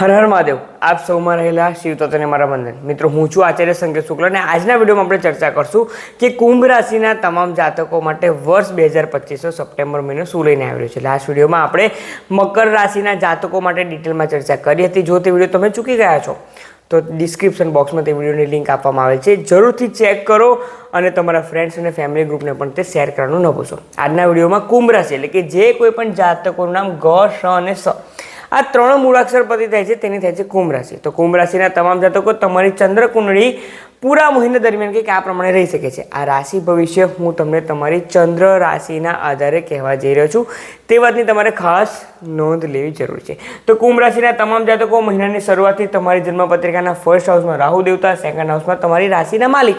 હર હર મહાદેવ. આપ સૌમાં રહેલા શિવ તત્વને મારા વંદન. મિત્રો, હું છું આચાર્ય સંકેત શુક્લ અને આજના વિડીયોમાં આપણે ચર્ચા કરશું કે કુંભ રાશિના તમામ જાતકો માટે વર્ષ બે હજાર પચીસો સપ્ટેમ્બર મહિનો શું લઈને આવ્યો છે. લાસ્ટ વિડીયોમાં આપણે મકર રાશિના જાતકો માટે ડિટેલમાં ચર્ચા કરી હતી. જો તે વીડિયો તમે ચૂકી ગયા છો, તો ડિસ્ક્રિપ્શન બોક્સમાં તે વિડીયોની લિંક આપવામાં આવેલ છે. જરૂરથી ચેક કરો અને તમારા ફ્રેન્ડ્સ અને ફેમિલી ગ્રુપને પણ તે શેર કરવાનું ન ભૂલશો. આજના વિડીયોમાં કુંભ રાશિ એટલે કે જે કોઈ પણ જાતકોનું નામ ગ, શ અને સ આ ત્રણ મૂળાક્ષર પતિ થાય છે, તેની થાય છે કુંભ રાશિ. તો કુંભ રાશિના તમામ જાતકો તમારી ચંદ્ર કુંડળી પૂરા મહિના દરમિયાન કંઈક આ પ્રમાણે રહી શકે છે. આ રાશિ ભવિષ્ય હું તમને તમારી ચંદ્ર રાશિના આધારે કહેવા જઈ રહ્યો છું. તે વાતની તમારે ખાસ નોંધ લેવી જરૂર છે. તો કુંભ રાશિના તમામ જાતકો મહિનાની શરૂઆતથી તમારી જન્મપત્રિકાના ફર્સ્ટ હાઉસમાં રાહુ દેવતા સેકન્ડ હાઉસમાં તમારી રાશિના માલિક.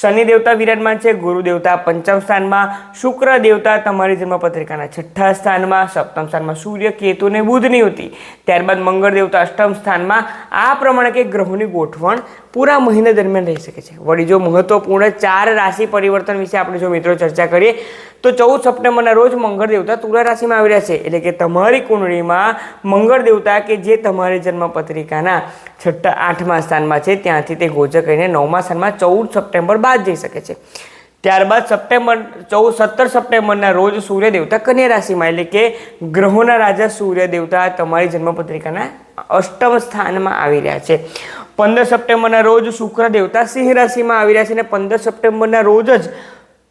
શનિ દેવતા વિરાજમાન છે, ગુરુ દેવતા પંચમ સ્થાનમાં, શુક્ર દેવતા તમારી જન્મપત્રિકાના છઠ્ઠા સ્થાનમાં, સપ્તમ સ્થાનમાં સૂર્ય, કેતુ અને બુધની હતી ત્યારબાદ મંગળ દેવતા અષ્ટમ સ્થાનમાં આ પ્રમાણે કે ગ્રહોની ગોઠવણ પૂરા મહિના દરમિયાન રહી શકે છે. વળી જો મહત્વપૂર્ણ ચાર રાશિ પરિવર્તન વિશે આપણે જો મિત્રો ચર્ચા કરીએ તો ચૌદ સપ્ટેમ્બરના રોજ મંગળ દેવતા તુલા રાશિમાં આવી રહ્યા છે. એટલે કે તમારી કુંડળીમાં મંગળ દેવતા કે જે તમારી જન્મપત્રિકાના છઠ્ઠા, આઠમા સ્થાનમાં છે, ત્યાંથી તે ગોચર કરીને નવમા સ્થાનમાં ચૌદ સપ્ટેમ્બર બાદ જઈ શકે છે. ત્યારબાદ સપ્ટેમ્બર, ચૌદ, સત્તર સપ્ટેમ્બરના રોજ સૂર્ય દેવતા કન્યા રાશિમાં, એટલે કે ગ્રહોના રાજા સૂર્ય દેવતા તમારી જન્મપત્રિકાના અષ્ટમ સ્થાનમાં આવી રહ્યા છે. પંદર સપ્ટેમ્બરના રોજ શુક્ર દેવતા સિંહ રાશિમાં આવી રહ્યા છે અને પંદર સપ્ટેમ્બરના રોજ જ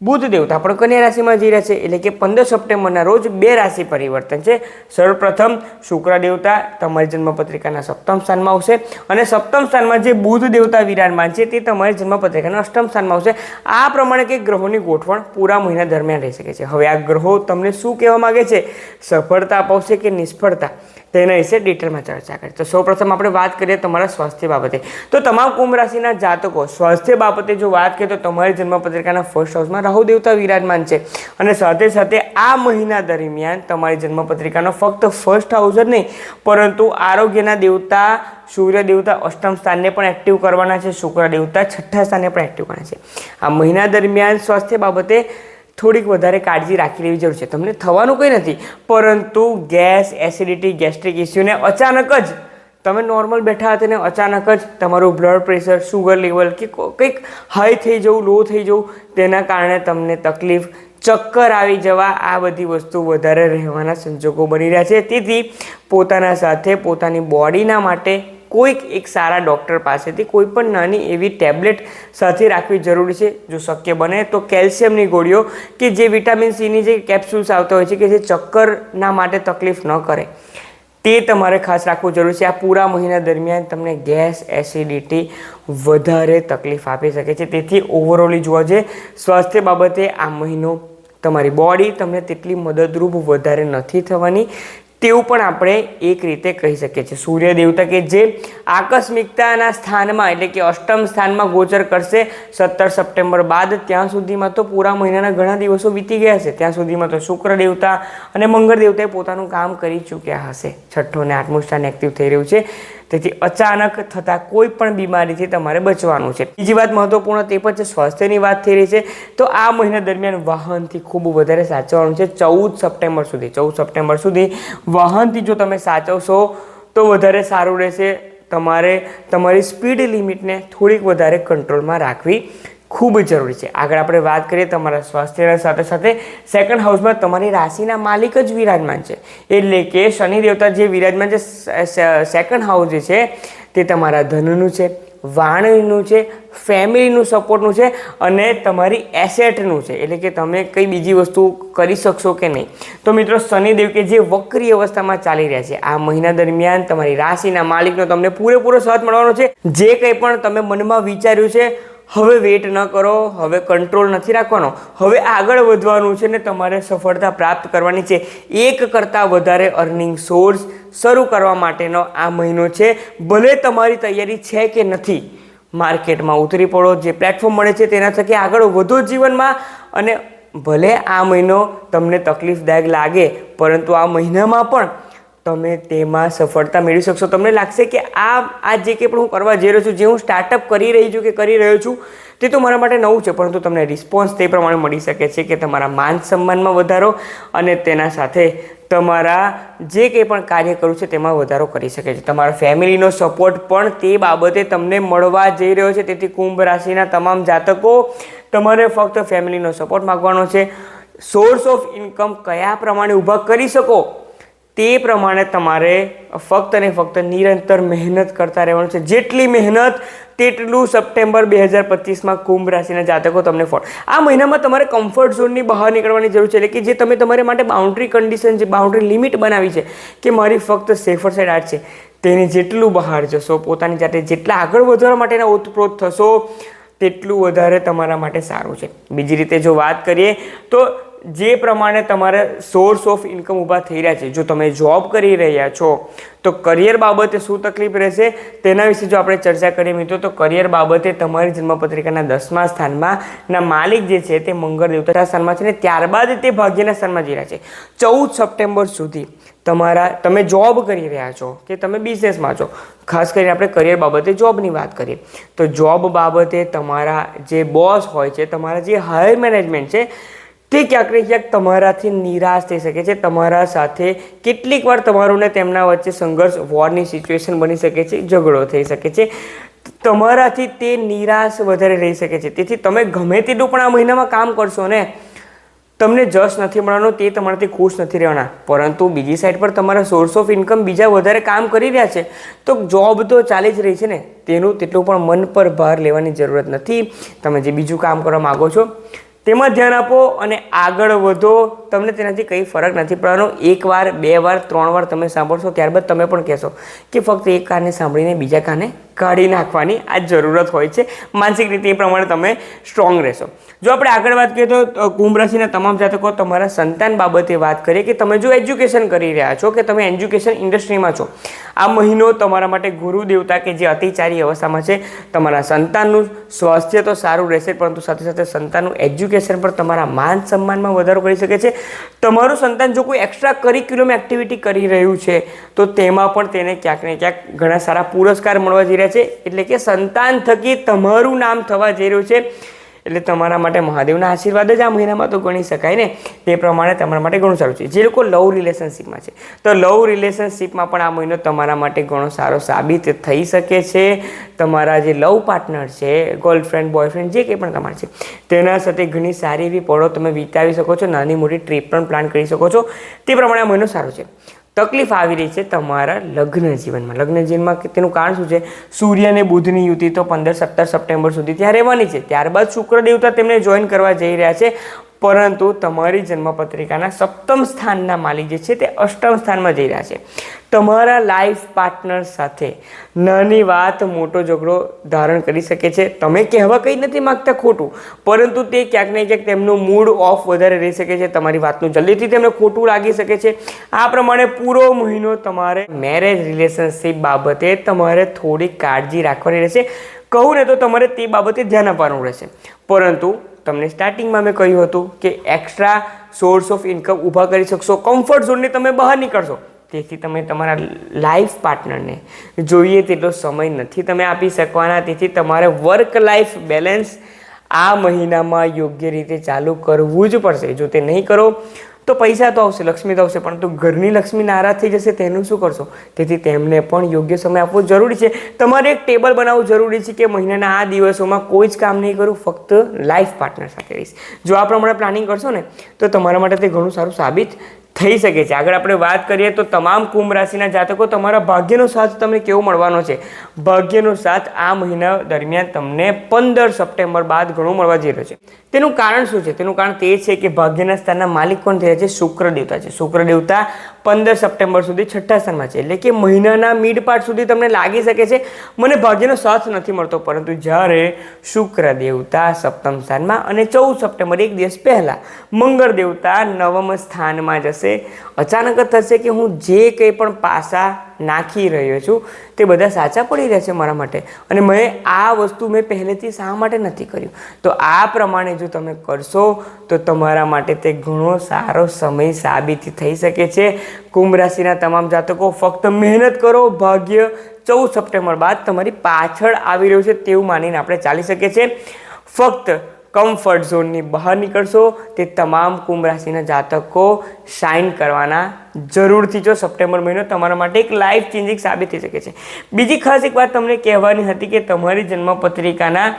બુધ દેવતા પણ કન્યા રાશિમાં જઈ રહ્યા છે. એટલે કે પંદર સપ્ટેમ્બરના રોજ બે રાશિ પરિવર્તન છે. સર્વપ્રથમ શુક્ર દેવતા તમારી જન્મપત્રિકાના સપ્તમ સ્થાનમાં આવશે અને સપ્તમ સ્થાનમાં જે બુધ દેવતા વિરાજમાન છે તે તમારી જન્મપત્રિકાના અષ્ટમ સ્થાનમાં આવશે. આ પ્રમાણે કે ગ્રહોની ગોઠવણ પૂરા મહિના દરમિયાન રહી શકે છે. હવે આ ગ્રહો તમને શું કહેવા માગે છે? સફળતા અપાવશે કે નિષ્ફળતા? તેના વિશે ડિટેલમાં ચર્ચા કરીએ તો સૌપ્રથમ આપણે વાત કરીએ તમારા સ્વાસ્થ્ય બાબતે. તો તમામ કુંભ રાશિના જાતકો, સ્વાસ્થ્ય બાબતે જો વાત કરીએ તો તમારી જન્મપત્રિકાના ફર્સ્ટ હાઉસમાં રાહુ દેવતા વિરાજમાન છે. અને સાથે સાથે આ મહિના દરમિયાન તમારી જન્મપત્રિકાનો ફક્ત ફર્સ્ટ હાઉસ જ નહીં, પરંતુ આરોગ્યના દેવતા, સૂર્ય દેવતા અષ્ટમ સ્થાનને પણ એક્ટિવ કરવાના છે, શુક્ર દેવતા છઠ્ઠા સ્થાને પણ એક્ટિવ કરવાના છે. આ મહિના દરમિયાન સ્વાસ્થ્ય બાબતે થોડીક વધારે કાળજી રાખી લેવી જરૂર છે. તમને થવાનું કંઈ નથી, પરંતુ ગેસ, એસિડિટી, ગેસ્ટ્રિક ઇસ્યુને અચાનક જ તમે નોર્મલ બેઠા હતા ને અચાનક જ તમારું બ્લડ પ્રેશર શુગર લેવલ કે કંઈક હાઈ થઈ જવું લો થઈ જવું, તેના કારણે તમને તકલીફ ચક્કર આવી જવા આ બધી વસ્તુ વધારે રહેવાના સંજોગો બની રહ્યા છે. તેથી પોતાના સાથે પોતાની બોડીના માટે કોઈક એક સારા ડૉક્ટર પાસેથી કોઈ પણ નાની એવી ટેબ્લેટ સાથે રાખવી જરૂરી છે. જો શક્ય બને તો કેલ્શિયમની ગોળીઓ કે જે વિટામિન સીની જે કેપ્સ્યુલ્સ આવતા હોય છે કે જે ચક્કરના માટે તકલીફ ન કરે. તે તમારે ખાસ રાખવું જરૂરી છે. આ પૂરા મહિના દરમિયાન તમને ગેસ, એસિડિટી વધારે તકલીફ આપી શકે છે. તેથી ઓવરઓલી જોવા જઈએ, સ્વાસ્થ્ય બાબતે આ મહિનો તમારી બોડી તમને તેટલી મદદરૂપ વધારે નથી થવાની. તેવું પણ આપણે એક રીતે કહી શકીએ છીએ. સૂર્ય દેવતા કે જે આકસ્મિકતાના સ્થાનમાં એટલે કે અષ્ટમ સ્થાનમાં ગોચર કરશે, સત્તર સપ્ટેમ્બર બાદ ત્યાં સુધીમાં તો પૂરા મહિનાના ઘણા દિવસો વીતી ગયા છે ત્યાં સુધીમાં તો શુક્ર દેવતા અને મંગળ દેવતાએ પોતાનું કામ કરી ચૂક્યા હશે. છઠ્ઠો અને આઠમું સ્થાન એક્ટિવ થઈ રહ્યું છે. તેથી અચાનક થતા કોઈ પણ બીમારીથી તમારે બચવાનું છે. બીજી વાત મહત્વપૂર્ણ તે પણ છે, સ્વાસ્થ્યની વાત થઈ રહી છે. તો આ મહિના દરમિયાન વાહનથી ખૂબ વધારે સાચવવાનું છે, ચૌદ સપ્ટેમ્બર સુધી. ચૌદ સપ્ટેમ્બર સુધી વાહનથી જો તમે સાચવશો તો વધારે સારું રહેશે. તમારે તમારી સ્પીડ લિમિટને થોડીક વધારે કંટ્રોલમાં રાખવી ખૂબ જરૂરી છે. આગળ આપણે વાત કરીએ તમારા સ્વાસ્થ્યના સાથે સાથે સેકન્ડ હાઉસમાં તમારી રાશિના માલિક જ વિરાજમાન છે. એટલે કે શનિ દેવતા જે વિરાજમાન છે સેકન્ડ હાઉસ જે છે, તે તમારા ધનનું છે, વાણીનું છે, ફેમિલીનું સપોર્ટનું છે અને તમારી એસેટનું છે. એટલે કે તમે કઈ બીજી વસ્તુ કરી શકશો કે નહીં. તો મિત્રો શનિદેવ કે જે વક્રી અવસ્થામાં ચાલી રહ્યા છે, આ મહિના દરમિયાન તમારી રાશિના માલિકનો તમને પૂરેપૂરો સાથ મળવાનો છે. જે કંઈ પણ તમે મનમાં વિચાર્યું છે હવે વેટ ન કરો, હવે કંટ્રોલ નથી રાખવાનો. હવે આગળ વધવાનું છે ને તમારે સફળતા પ્રાપ્ત કરવાની છે. એક કરતાં વધારે અર્નિંગ સોર્સ શરૂ કરવા માટેનો આ મહિનો છે. ભલે તમારી તૈયારી છે કે નથી, માર્કેટમાં ઉતરી પડો, જે પ્લેટફોર્મ મળે છે તેના થકી આગળ વધો જીવનમાં અને ભલે આ મહિનો તમને તકલીફદાયક લાગે, પરંતુ આ મહિનામાં પણ તમે તેમાં સફળતા મેળવી શકશો. તમને લાગશે કે આ આ જે કંઈ પણ હું કરવા જઈ રહ્યો છું, જે હું સ્ટાર્ટઅપ કરી રહી છું કે કરી રહ્યો છું, તે તો મારા માટે નવું છે, પરંતુ તમને રિસ્પોન્સ તે પ્રમાણે મળી શકે છે કે તમારા માન સન્માનમાં વધારો અને તેના સાથે તમારા જે કંઈ પણ કાર્ય કરવું છે તેમાં વધારો કરી શકે છે. તમારા ફેમિલીનો સપોર્ટ પણ તે બાબતે તમને મળવા જઈ રહ્યો છે. તેથી કુંભ રાશિના તમામ જાતકો તમારે ફક્ત ફેમિલીનો સપોર્ટ માગવાનો છે. સોર્સ ઓફ ઇન્કમ કયા પ્રમાણે ઊભા કરી શકો? તે પ્રમાણે તમારે ફક્ત અને ફક્ત નિરંતર મહેનત કરતા રહેવાનું છે. જેટલી મહેનત, તેટલું સપ્ટેમ્બર બે હજાર પચીસમાં કુંભ રાશિના જાતકો તમને ફળ. આ મહિનામાં તમારે કમ્ફર્ટ ઝોનની બહાર નીકળવાની જરૂર છે. એટલે કે જે તમે તમારી માટે બાઉન્ડ્રી કન્ડિશન જે બાઉન્ડ્રી લિમિટ બનાવી છે, કે મારી ફક્ત સેફર સાઈડ આ છે. તેને જેટલું બહાર જશો, પોતાની જાતે જેટલા આગળ વધવા માટેના ઓતપ્રોત થશો, તેટલું વધારે તમારા માટે સારું છે. બીજી રીતે જો વાત કરીએ, તો જે પ્રમાણે તમારે સોર્સ ઓફ ઇન્કમ ઊભા થઈ રહ્યા છે, જો તમે જોબ કરી રહ્યા છો, તો કરિયર બાબતે શું તકલીફ રહેશે? તેના વિશે જો આપણે ચર્ચા કરીએ મિત્રો, તો કરિયર બાબતે તમારી જન્મપત્રિકાના દસમા સ્થાનમાં ના માલિક જે છે તે મંગળ દેવતાના સ્થાનમાં છે ને ત્યારબાદ તે ભાગ્યના સ્થાનમાં જઈ રહ્યા છે. ચૌદ સપ્ટેમ્બર સુધી તમારા, તમે જોબ કરી રહ્યા છો કે તમે બિઝનેસમાં છો, ખાસ કરીને આપણે કરિયર બાબતે જોબની વાત કરીએ, તો જોબ બાબતે તમારા જે બોસ હોય છે, તમારા જે હાયર મેનેજમેન્ટ છે તે ક્યાંક ને ક્યાંક તમારાથી નિરાશ થઈ શકે છે, તમારા સાથે કેટલીક વાર તમારું ને તેમના વચ્ચે સંઘર્ષ વોરની સિચ્યુએશન બની શકે છે, ઝઘડો થઈ શકે છે. તમારાથી તે નિરાશ વધારે રહી શકે છે. તેથી તમે ગમે તેટલું પણ આ મહિનામાં કામ કરશો ને, તમને જશ નથી મળવાનો, તે તમારાથી ખુશ નથી રહેવાના. પરંતુ બીજી સાઈડ પર તમારા સોર્સ ઓફ ઇન્કમ બીજા વધારે કામ કરી રહ્યા છે, તો જોબ તો ચાલી જ રહી છે ને. તેનું તેટલું પણ મન પર ભાર લેવાની જરૂરત નથી. તમે જે બીજું કામ કરવા માગો છો તેમાં ધ્યાન આપો અને આગળ વધો. તમને તેનાથી કંઈ ફરક નથી પડવાનો. એક વાર બે વાર, ત્રણ વાર તમે સાંભળશો, ત્યારબાદ તમે પણ કહેશો કે ફક્ત એક કાને સાંભળીને બીજા કાને કાઢી નાખવાની આ જરૂરત હોય છે. માનસિક રીતે એ પ્રમાણે તમે સ્ટ્રોંગ રહેશો. જો આપણે આગળ વાત કરીએ તો કુંભ રાશિના તમામ જાતકો તમારા સંતાન બાબતે વાત કરીએ કે તમે જો એજ્યુકેશન કરી રહ્યા છો કે તમે એજ્યુકેશન ઇન્ડસ્ટ્રીમાં છો, આ મહિનો તમારા માટે ગુરુ દેવતા કે જે અતિચારી અવસ્થામાં છે, તમારા સંતાનનું સ્વાસ્થ્ય તો સારું રહેશે પરંતુ સાથે સાથે સંતાનનું એજ્યુકેશન પણ તમારા માન સન્માનમાં વધારો કરી શકે છે. તમારું સંતાન જો કોઈ એક્સ્ટ્રા કરિક્યુલમ એક્ટિવિટી કરી રહ્યું છે, તો તેમાં પણ તેને ક્યાંક ને ક્યાંક ઘણા સારા પુરસ્કાર મળવા જઈ રહ્યા છે. એટલે કે સંતાન થકી તમારું નામ થવા જઈ રહ્યું છે. એટલે તમારા માટે મહાદેવના આશીર્વાદ જ આ મહિનામાં તો ગણી શકાય ને. તે પ્રમાણે તમારા માટે ઘણું સારું છે. જે લોકો લવ રિલેશનશીપમાં છે. તો લવ રિલેશનશીપમાં પણ આ મહિનો તમારા માટે ઘણો સારો સાબિત થઈ શકે છે. તમારા જે લવ પાર્ટનર છે, ગર્લફ્રેન્ડ, બોયફ્રેન્ડ, જે કંઈ પણ તમારે છે. તેના સાથે ઘણી સારી એવી પળો તમે વિતાવી શકો છો. નાની મોટી ટ્રીપ પણ પ્લાન કરી શકો છો. તે પ્રમાણે આ મહિનો સારો છે. તકલીફ આવી રહી છે તમારા લગ્ન જીવનમાં. લગ્ન જીવનમાં તેનું કારણ શું છે? સૂર્ય અને બુધની યુતિ તો પંદર સત્તર સપ્ટેમ્બર સુધી ત્યાં રહેવાની છે. ત્યારબાદ શુક્ર દેવતા તેમને જોઈન કરવા જઈ રહ્યા છે. પરંતુ તમારી જન્મપત્રિકાના સપ્તમ સ્થાનના માલિક જે છે તે અષ્ટમ સ્થાનમાં જઈ રહ્યા છે. તમારા લાઈફ પાર્ટનર સાથે નાની વાત, મોટો ઝઘડો ધારણ કરી શકે છે. તમે કહેવા કંઈ નથી માગતા ખોટું, પરંતુ તે ક્યાંક ને ક્યાંક તેમનું મૂડ ઓફ વધારે રહી શકે છે. તમારી વાતનું જલ્દીથી તેમને ખોટું લાગી શકે છે. આ પ્રમાણે પૂરો મહિનો તમારે મેરેજ રિલેશનશિપ બાબતે તમારે થોડી કાળજી રાખવાની રહેશે. કહું ને તો તમારે તે બાબતે ધ્યાન આપવાનું રહેશે. પરંતુ તમને સ્ટાર્ટિંગમાં મેં કહ્યું હતું કે એક્સ્ટ્રા સોર્સ ઓફ ઇન્કમ ઊભા કરી શકશો. કમ્ફર્ટ ઝોનની તમે બહાર નીકળશો. તેથી તમે તમારા લાઈફ પાર્ટનરને જોઈએ તેટલો સમય નથી તમે આપી શકવાના. તેથી તમારે વર્ક લાઈફ બેલેન્સ આ મહિનામાં યોગ્ય રીતે ચાલુ કરવું જ પડશે. જો તે નહીં કરો તો પૈસા તો આવશે, લક્ષ્મી તો આવશે પરંતુ ઘરની લક્ષ્મી નારાજ થઈ જશે, તેનું શું કરશો? તેથી તેમને પણ યોગ્ય સમય આપવો જરૂરી છે. તમારે એક ટેબલ બનાવવું જરૂરી છે કે મહિનાના આ દિવસોમાં કોઈ જ કામ નહીં કરું, ફક્ત લાઈફ પાર્ટનર સાથે રહીશ. જો આ પ્રમાણે પ્લાનિંગ કરશો ને, તો તમારા માટે તે ઘણું સારું સાબિત થઈ શકે છે. આગળ આપણે વાત કરીએ તો તમામ કુંભ રાશિના જાતકો તમારા ભાગ્યનો સાથ તમને કેવો મળવાનો છે? ભાગ્યનો સાથ આ મહિના દરમિયાન તમને પંદર સપ્ટેમ્બર બાદ ઘણો મળવા જઈ રહ્યો છે. તેનું કારણ શું છે? તેનું કારણ તે છે કે ભાગ્યના સ્થાનના માલિક કોણ થયા છે? શુક્ર દેવતા છે. શુક્ર દેવતા પંદર સપ્ટેમ્બર સુધી છઠ્ઠા સ્થાનમાં છે. એટલે કે મહિનાના મિડ પાર્ટ સુધી તમને લાગી શકે છે. મને ભાગ્યનો સાથ નથી મળતો, પરંતુ જ્યારે શુક્ર દેવતા સપ્તમ સ્થાનમાં અને ચૌદ સપ્ટેમ્બર એક દિવસ પહેલાં મંગળ દેવતા નવમ સ્થાનમાં જશે. અચાનક જ થશે કે હું જે કંઈ પણ પાસા નાખી રહ્યો છું, તે બધા સાચા પડી રહ્યા છે મારા માટે. અને મેં આ વસ્તુ મેં પહેલેથી શા માટે નથી કર્યું? તો આ પ્રમાણે જો તમે કરશો, તો તમારા માટે તે ઘણો સારો સમય સાબિત થઈ શકે છે. કુંભ રાશિના તમામ જાતકો ફક્ત મહેનત કરો, ભાગ્ય ચૌદ સપ્ટેમ્બર બાદ તમારી પાછળ આવી રહ્યું છે તેવું માનીને આપણે ચાલી શકીએ છીએ. ફક્ત કમ્ફર્ટ ઝોનની બહાર નીકળશો તે તમામ કુંભ રાશિના જાતકો શાઇન કરવાના જરૂરથી જો સપ્ટેમ્બર મહિનો તમારા માટે એક લાઈફ ચેન્જિંગ સાબિત થઈ શકે છે. બીજી ખાસ એક વાત તમને કહેવાની હતી કે તમારી જન્મપત્રિકાના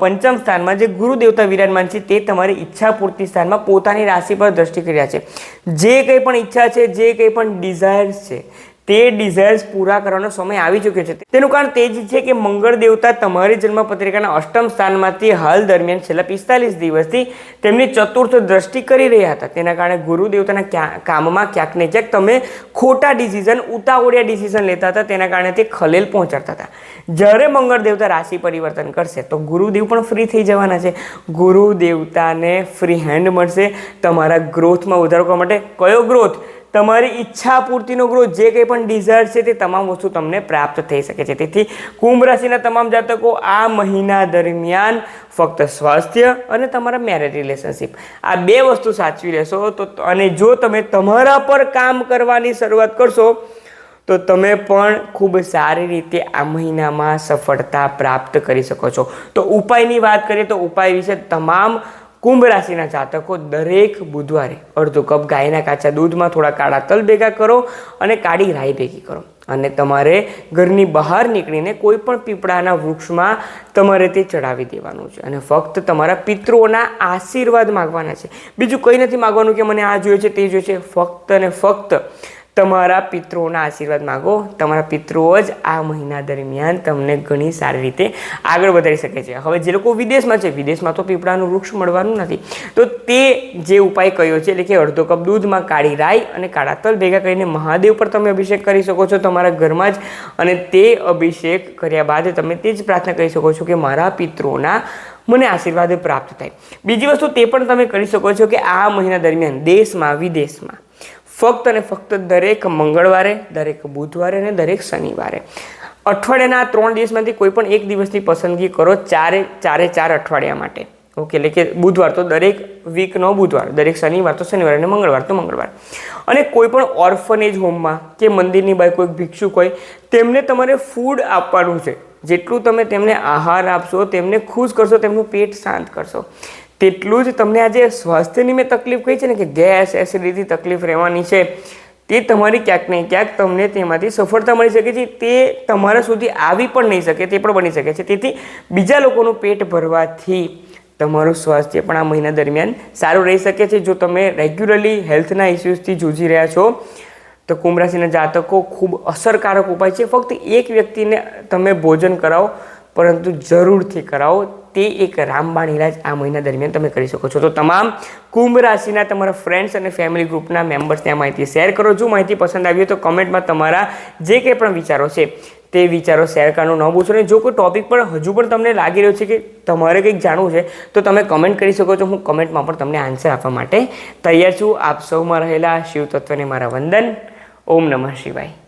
પંચમ સ્થાનમાં જે ગુરુ દેવતા વિરાજમાન છે તે તમારી ઈચ્છા પૂર્તિ સ્થાનમાં પોતાની રાશિ પર દ્રષ્ટિ કર્યા છે. જે કંઈ પણ ઈચ્છા છે, જે કંઈ પણ ડિઝાયર્સ છે તે ડિઝાયર્સ પૂરા કરવાનો સમય આવી ચૂક્યો છે. તેનું કારણ તે જ છે કે મંગળ દેવતા તમારી જન્મપત્રિકાના અષ્ટમ સ્થાનમાંથી હાલ દરમિયાન છેલ્લા પિસ્તાલીસ દિવસથી તેમની ચતુર્થ દ્રષ્ટિ કરી રહ્યા હતા. તેના કારણે ગુરુ દેવતાના ક્યાં- કામમાં ક્યાંક ને ક્યાંક તમે ખોટા ડિસિઝન ઉતાવળિયા ડિસિઝન લેતા હતા. તેના કારણે તે ખલેલ પહોંચાડતા હતા. જ્યારે મંગળ દેવતા રાશિ પરિવર્તન કરશે, તો ગુરુદેવ પણ ફ્રી થઈ જવાના છે. ગુરુ દેવતાને ફ્રી હેન્ડ મળશે. તમારા ગ્રોથમાં વધારો કરવા માટે કયો ગ્રોથ તમારી ઈચ્છા પૂર્તિનો ગ્રોથ, જે કંઈ પણ ડિઝાયર છે તે તમામ વસ્તુ તમને પ્રાપ્ત થઈ શકે છે. તેથી કુંભ રાશિના તમામ જાતકો આ મહિના દરમિયાન ફક્ત સ્વાસ્થ્ય અને તમારા મેરેજ રિલેશનશિપ આ બે વસ્તુ સાચવી લેશો તો, અને જો તમે તમારા પર કામ કરવાની શરૂઆત કરશો, તો તમે પણ ખૂબ સારી રીતે આ મહિનામાં સફળતા પ્રાપ્ત કરી શકો છો. તો ઉપાયની વાત કરીએ તો ઉપાય વિશે તમામ કુંભ રાશિના જાતકો દરેક બુધવારે અડધો કપ ગાયના કાચા દૂધમાં થોડા કાળા તલ ભેગા કરો અને કાળી રાઈ ભેગી કરો. અને તમારે ઘરની બહાર નીકળીને કોઈ પણ પીપળાના વૃક્ષમાં તમારે તે ચડાવી દેવાનું છે. અને ફક્ત તમારા પિતૃઓના આશીર્વાદ માગવાના છે. બીજું કંઈ નથી માગવાનું કે મને આ જોઈએ છે, તે જોઈએ છે. ફક્ત અને ફક્ત તમારા પિતૃઓના આશીર્વાદ માગો. તમારા પિતૃઓ જ આ મહિના દરમિયાન તમને ઘણી સારી રીતે આગળ વધારી શકે છે. હવે જે લોકો વિદેશમાં છે, વિદેશમાં તો પીપળાનું વૃક્ષ મળવાનું નથી. તો તે જે ઉપાય કયો છે, એટલે કે અડધો કપ દૂધમાં કાળી રાઈ અને કાળા તલ ભેગા કરીને મહાદેવ પર તમે અભિષેક કરી શકો છો તમારા ઘરમાં જ. અને તે અભિષેક કર્યા બાદ તમે તે જ પ્રાર્થના કરી શકો છો કે મારા પિતૃઓના મને આશીર્વાદ પ્રાપ્ત થાય. બીજી વસ્તુ તે પણ તમે કરી શકો છો કે આ મહિના દરમિયાન દેશમાં, વિદેશમાં ફક્ત અને ફક્ત દરેક મંગળવારે, દરેક બુધવારે અને દરેક શનિવારે. અઠવાડિયાના ત્રણ દિવસમાંથી કોઈ પણ એક દિવસની પસંદગી કરો ચારે ચારે ચાર અઠવાડિયા માટે. ઓકે એટલે કે બુધવાર તો દરેક વીકનો બુધવાર, દરેક શનિવાર તો શનિવાર અને મંગળવાર તો મંગળવાર. અને કોઈ પણ ઓર્ફનેજ હોમમાં કે મંદિરની બાય કોઈ ભિક્ષુક હોય, તેમને તમારે ફૂડ આપવાનું છે. જેટલું તમે તેમને આહાર આપશો, તેમને ખુશ કરશો, તેમનું પેટ શાંત કરશો. તેટલું જ તમને આ જે સ્વાસ્થ્યની મેં તકલીફ કહી છે ને કે ગેસ એસિડિટી તકલીફ રહેવાની છે, તે તમારી ક્યાંક ને ક્યાંક તમને તેમાંથી સફળતા મળી શકે છે. તે તમારા સુધી આવી પણ નહીં શકે, તે પણ બની શકે છે. તેથી બીજા લોકોનું પેટ ભરવાથી તમારું સ્વાસ્થ્ય પણ આ મહિના દરમિયાન સારું રહી શકે છે. જો તમે રેગ્યુલરલી હેલ્થના ઇસ્યુઝથી જૂજી રહ્યા છો, તો કુંભ જાતકો ખૂબ અસરકારક ઉપાય છે. ફક્ત એક વ્યક્તિને તમે ભોજન કરાવો, પરંતુ જરૂરથી કરાવો. તે એક રામબાણ ઇલાજ આ મહિના દરમિયાન તમે કરી શકો છો. તો તમામ કુંભ રાશિના તમારા ફ્રેન્ડ્સ અને ફેમિલી ગ્રુપના મેમ્બર્સને આ માહિતી શેર કરો. જો માહિતી પસંદ આવી હોય તો કમેન્ટમાં તમારા જે કંઈ પણ વિચારો છે, તે વિચારો શેર કરવાનું ન ભૂલશો. અને જો કોઈ ટોપિક પર હજુ પણ તમને લાગી રહ્યો છે કે તમારે કંઈક જાણવું છે, તો તમે કમેન્ટ કરી શકો છો. હું કમેન્ટમાં પણ તમને આન્સર આપવા માટે તૈયાર છું. આપ સૌમાં રહેલા શિવ તત્વને મારા વંદન. ઓમ નમઃ શિવાય.